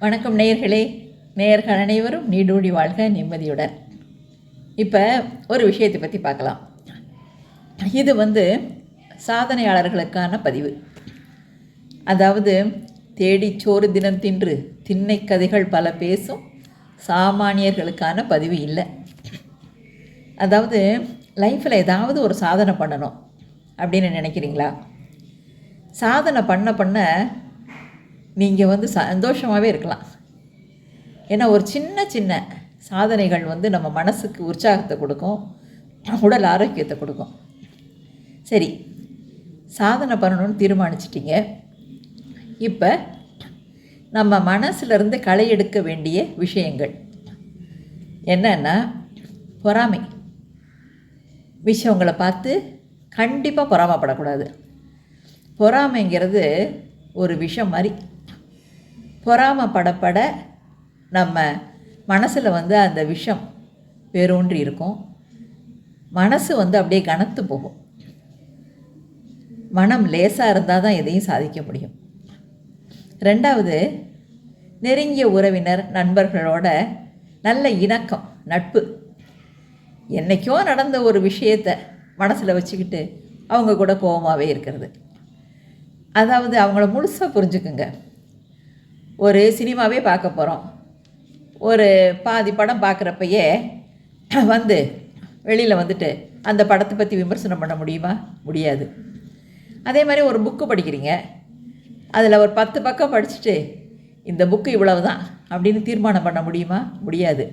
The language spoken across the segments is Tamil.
வணக்கம் நேயர்களே. நேயர்கள் அனைவரும் நீடூடி வாழ்க நிம்மதியுடன். இப்போ ஒரு விஷயத்தை பற்றி பார்க்கலாம். இது வந்து சாதனையாளர்களுக்கான பதிவு. அதாவது தேடி சோறு தினம் தின்று திண்ணை கதைகள் பல பேசும் சாமானியர்களுக்கான பதிவு இல்லை. அதாவது லைஃப்பில் ஏதாவது ஒரு சாதனை பண்ணணும் அப்படின்னு நினைக்கிறீங்களா? சாதனை பண்ண பண்ண நீங்கள் வந்து சந்தோஷமாகவே இருக்கலாம். ஏன்னா ஒரு சின்ன சின்ன சாதனைகள் வந்து நம்ம மனசுக்கு உற்சாகத்தை கொடுக்கும். உடல் ஆரோக்கியத்தை கொடுக்கும். சரி சாதனை பண்ணணும்னு தீர்மானிச்சிட்டிங்க. இப்போ நம்ம மனசுலேருந்து களை எடுக்க வேண்டிய விஷயங்கள். என்னன்னா பொறாமை. விஷயங்களை பார்த்து கண்டிப்பாக பொறாமப்படக்கூடாது. பொறாமைங்கிறது ஒரு விஷம் மாதிரி. பொறாமப்படப்பட நம்ம மனசில் வந்து அந்த விஷம் வேரூன்றி இருக்கும். மனசு வந்து அப்படியே கனத்து போகும். மனம் லேசாக இருந்தால் தான் எதையும் சாதிக்க முடியும். ரெண்டாவது நெருங்கிய உறவினர் நண்பர்களோட நல்ல இணக்கம் நட்பு. என்றைக்கோ நடந்த ஒரு விஷயத்தை மனசில் வச்சுக்கிட்டு அவங்க கூட கோபமாகவே இருக்கிறது. அதாவது அவங்கள முழுசாக புரிஞ்சுக்குங்க. ஒரு சினிமாவே பார்க்க போகிறோம் ஒரு பாதி படம் பார்க்குறப்பயே வந்து வெளியில் வந்துட்டு அந்த படத்தை பற்றி விமர்சனம் பண்ண முடியுமா? முடியாது. அதே மாதிரி ஒரு புக்கு படிக்கிறீங்க. அதில் ஒரு பத்து பக்கம் படிச்சுட்டு இந்த புக்கு இவ்வளவு தான் அப்படின்னு தீர்மானம் பண்ண முடியுமா? முடியாது.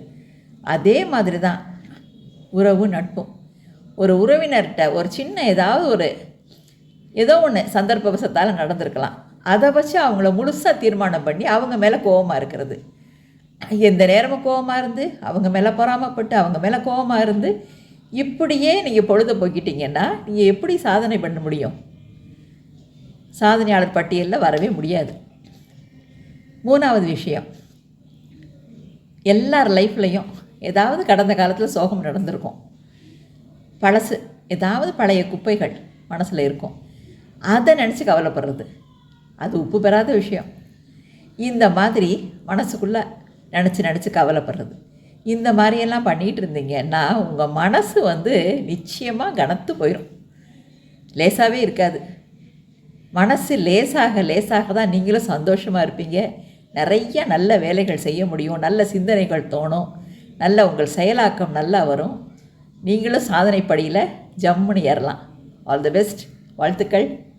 அதே மாதிரி தான் உறவு நட்பும். ஒரு உறவினர்கிட்ட ஒரு சின்ன ஏதாவது ஒரு ஏதோ ஒன்று சந்தர்ப்பவசத்தால் நடந்திருக்கலாம். அதை வச்சு அவங்கள முழுசாக தீர்மானம் பண்ணி அவங்க மேலே கோபமாக இருக்கிறது. எந்த நேரமும் கோபமாக இருந்து அவங்க மேலே பொறாமப்பட்டு அவங்க மேலே கோபமாக இருந்து இப்படியே நீங்கள் பொழுது போக்கிட்டீங்கன்னா நீங்கள் எப்படி சாதனை பண்ண முடியும்? சாதனையாளர் பட்டியலில் வரவே முடியாது. மூணாவது விஷயம். எல்லார் லைஃப்லையும் ஏதாவது கடந்த காலத்தில் சோகம் நடந்திருக்கும். பழசு ஏதாவது பழைய குப்பைகள் மனசில் இருக்கும். அதை நினச்சி கவலைப்படுறது. அது உப்பு பெறாத விஷயம். இந்த மாதிரி மனசுக்குள்ளே நினச்சி நினச்சி கவலைப்படுறது. இந்த மாதிரியெல்லாம் பண்ணிகிட்டு இருந்தீங்கன்னா உங்கள் மனசு வந்து நிச்சயமாக கனத்து போயிடும் லேசாகவே இருக்காது. மனசு லேசாக லேசாக தான் நீங்களும் சந்தோஷமாக இருப்பீங்க. நிறைய நல்ல வேலைகள் செய்ய முடியும். நல்ல சிந்தனைகள் தோணும். நல்ல உங்கள் செயலாக்கம் நல்லா வரும். நீங்களும் சாதனை படியில் ஜம்முன்னு ஏறலாம். ஆல் தி பெஸ்ட் வாழ்த்துக்கள்.